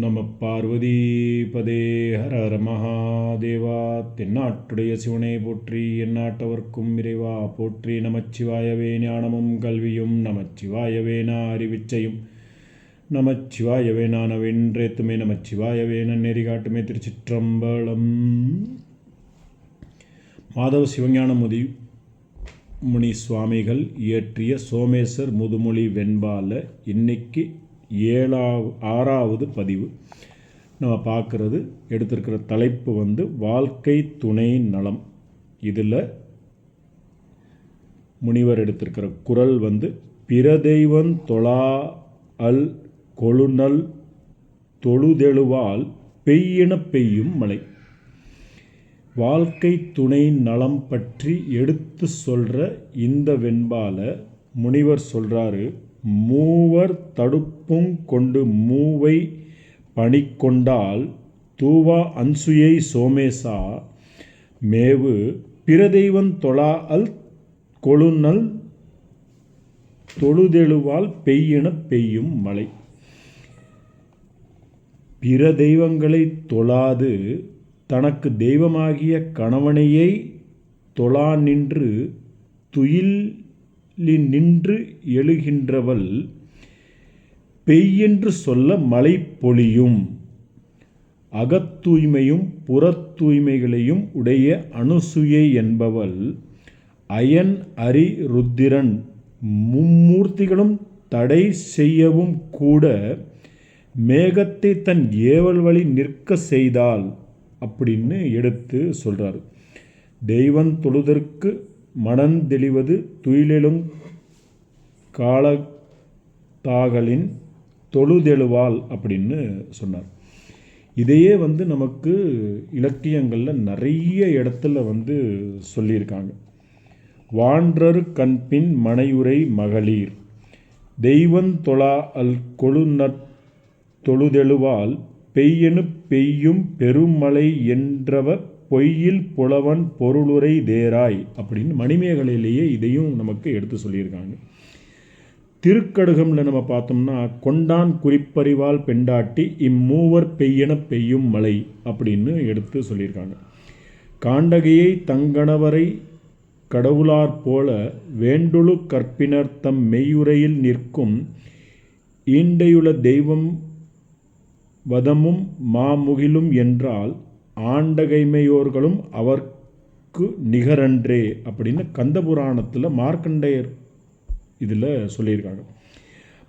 நம பார்வதி பதே ஹர ஹர மகாதேவா தென்னாட்டுடைய சிவனை போற்றி எந்நாட்டவர்க்கும் இறைவா போற்றி நமச்சிவாயவே ஞானமும் கல்வியும் நமச்சிவாயவே நா அறிவிச்சையும் நமச்சிவாயவே நானவென்றேத்துமே நமச்சிவாயவே நன்னெறி காட்டுமே திருச்சிற்றம்பலம் மாதவ சிவஞான முதி முனி சுவாமிகள் இயற்றிய சோமேஸ்வர் முதுமொழி வெண்பால இன்னைக்கு ஏழாவது ஆறாவது பதிவு. நம்ம பார்க்குறது எடுத்திருக்கிற தலைப்பு வந்து வாழ்க்கை துணை நலம். இதில் முனிவர் எடுத்திருக்கிற குரல் வந்து பிரதெய்வன் தொழா அல் கொழுநல் தொழுதெழுவால் பெய்யென பெய்யும் மழை. வாழ்க்கை துணை நலம் பற்றி எடுத்து சொல்கிற இந்த வெண்பால முனிவர் சொல்கிறாரு மூவர் தடுப்பும் கொண்டு மூவை பணிக்கொண்டால் தூவா அன்சுயை சோமேசா மேவு பிரதெய்வன் தொழா அல் கொழுநல் தொழுதெழுவால் பெய்யென பெய்யும் மழை. பிற தெய்வங்களை தொழாது தனக்கு தெய்வமாகிய கணவனையை தொழா நின்று துயில் நின்று எழுகின்றவள் பெய்யென்று சொல்ல மழை பொழியும். அகத்தூய்மையும் புறத்தூய்மைகளையும் உடைய அனுசுயை என்பவள் அயன் அரி ருத்திரன் மும்மூர்த்திகளும் தடை செய்யவும் கூட மேகத்தை தன் ஏவல் வழி நிற்க செய்தால் அப்படின்னு எடுத்து சொல்கிறார் தெய்வம் தொழுதற்கு மனம் தெளிவது துயிலெழும் காலத்தாகலின் தொழுதெழுவாள் அப்படின்னு சொன்னார். இதையே வந்து நமக்கு இலக்கியங்களில் நிறைய இடத்துல வந்து சொல்லியிருக்காங்க. வான்றரு கண்பின் மனையுரை மகளிர் தெய்வன் தொழா அல் கொழுநற் தொழுதெழுவால் பெய்யெனு பெய்யும் பெருமழை என்றவ பொய்யில் புலவன் பொருளுரை தேராய் அப்படின்னு மணிமேகலையிலேயே இதையும் நமக்கு எடுத்து சொல்லியிருக்காங்க. திருக்கடுகம்ல நம்ம பார்த்தோம்னா கொண்டான் குறிப்பறிவால் பெண்டாட்டி இம்மூவர் பெய்யென பெய்யும் மழை அப்படின்னு எடுத்து சொல்லியிருக்காங்க. காண்டகையை தங்கணவரை கடவுளார் போல வேண்டுழு கற்பினர் தம் மெய்யுரையில் நிற்கும் ஈண்டையுள தெய்வம் வதமும் மாமுகிலும் என்றால் ஆண்டகைமையோர்களும் அவர்க்கு நிகரன்றே அப்படின்னு கந்தபுராணத்தில் மார்க்கண்டேயர் இதில் சொல்லியிருக்காங்க.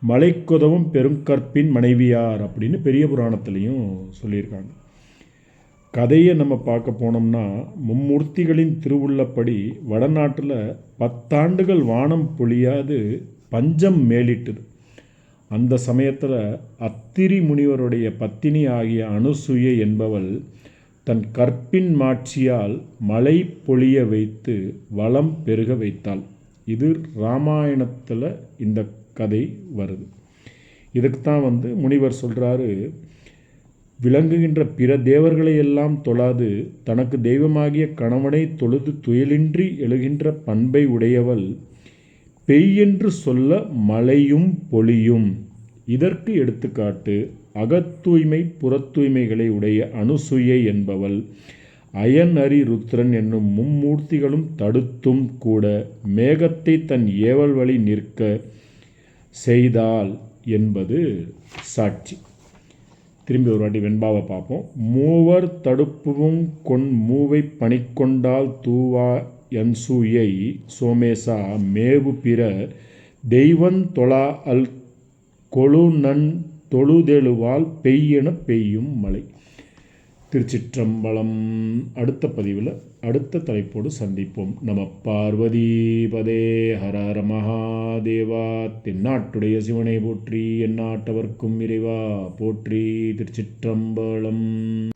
மலைக்குதவும் பெருங்கற்பின் மனைவியார் அப்படின்னு பெரிய புராணத்துலேயும் சொல்லியிருக்காங்க. கதையை நம்ம பார்க்க போனோம்னா மும்மூர்த்திகளின் திருவுள்ளப்படி வடநாட்டில் பத்தாண்டுகள் வானம் பொழியாது பஞ்சம் மேலிட்டுது. அந்த சமயத்தில் அத்திரி முனிவருடைய பத்தினி ஆகிய அனுசுய என்பவள் தன் கற்பின் மாட்சியால் மழை பொழிய வைத்து வளம் பெருக வைத்தாள். இது ராமாயணத்தில் இந்த கதை வருது. இதுக்கு தான் வந்து முனிவர் சொல்கிறாரு விளங்குகின்ற பிற தேவர்களை எல்லாம் தொழாது தனக்கு தெய்வமாகிய கணவனை தொழுது துயலின்றி எழுகின்ற பண்பை உடையவள் பெய்யென்று சொல்ல மழையும் பொழியும். இதற்கு எடுத்துக்காட்டு அகத்தூய்மை புறத்தூய்மைகளை உடைய அனுசுயை என்பவள். அயன் அரி ருத்ரன் என்னும் மும்மூர்த்திகளும் தடுத்தும் கூட மேகத்தை தன் ஏவல் வழி நிற்க செய்தால் என்பது சாட்சி. திரும்பி ஒரு வாட்டி வெண்பாவை பார்ப்போம். மூவர் தடுப்புவும் கொன் மூவை பணிக்கொண்டால் தூவா யன்சூயை சோமேசா மேவு பிற தெய்வன் தொழா அல் கொழுநன் தொழுதெழுவால் பெய்யென பெய்யும் மழை. திருச்சிற்றம்பலம். அடுத்த பதிவில் அடுத்த தலைப்போடு சந்திப்போம். நம பார்வதி பதே ஹர மகாதேவா. தென்னாட்டுடைய சிவனை போற்றி எந்நாட்டவர்க்கும் இறைவா. போற்றி திருச்சிற்றம்பலம்.